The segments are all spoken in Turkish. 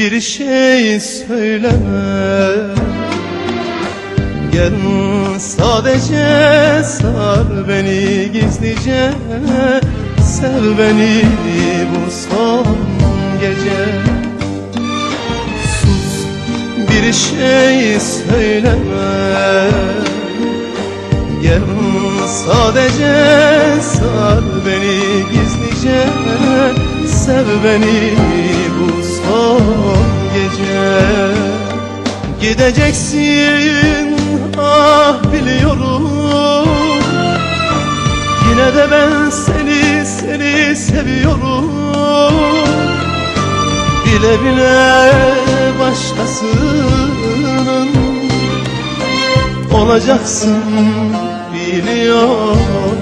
Bir şey söyleme Gel. Sadece sar beni gizlice. Sev beni bu son gece. Sus bir şey söyleme. Gel. Sadece sar beni gizlice. Sev beni bu son gece. Gideceksin ah biliyorum. Yine de ben seni seni seviyorum. Bile bile başkasının olacaksın biliyorum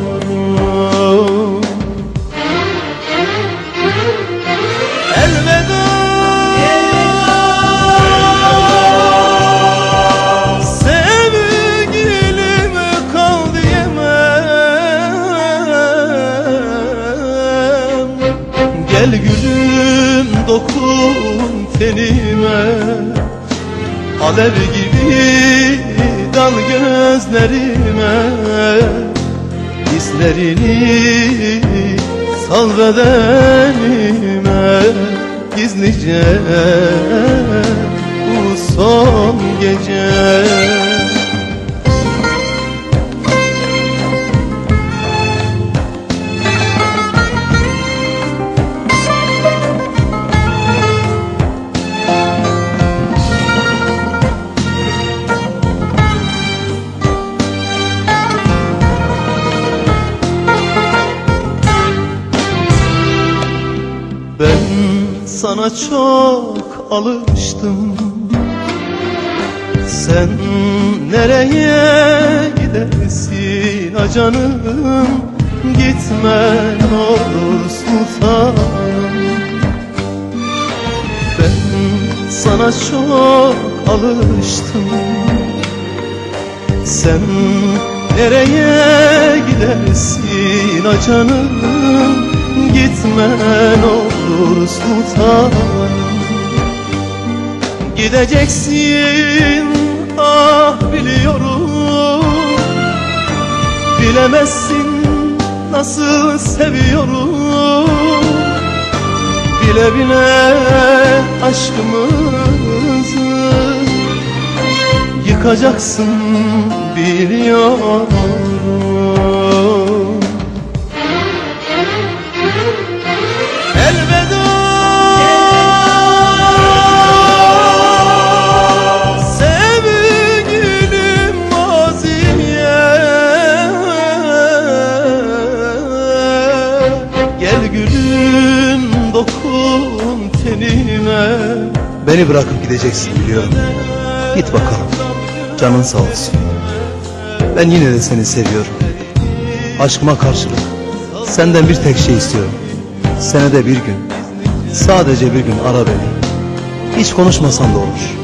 dokun tenime. Alev gibi dal gözlerime. Hislerini sal bedenime. Gizlice bu son gece sana çok alıştım. Sen nereye gidersin? Acanım Gitme ne olur sultanım Ben sana çok alıştım. Sen nereye gidersin? Acanım Gitme ne olur sultanım. Gideceksin ah biliyorum. Bilemezsin nasıl seviyorum. Bile bile aşkımızı Yıkacaksın biliyorum Beni bırakıp gideceksin biliyorum. Git bakalım. Canın sağ olsun. Ben yine de seni seviyorum. Aşkıma karşılık senden bir tek şey istiyorum. Senede bir gün, sadece bir gün ara beni. Hiç konuşmasan da olur.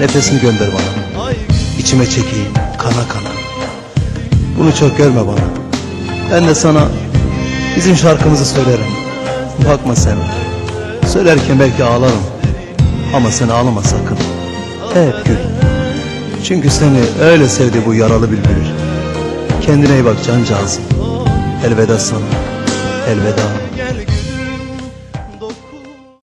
Nefesini gönder bana. İçime çekeyim, kana kana. Bunu çok görme bana. Ben de sana bizim şarkımızı söylerim. Bakma sen. Söylerken belki ağlarım. Ama sen ağlama sakın. Hep gül. Çünkü seni öyle sevdi bu yaralı bülbül. Kendine iyi bak cancağızım. Elveda sana. Elveda.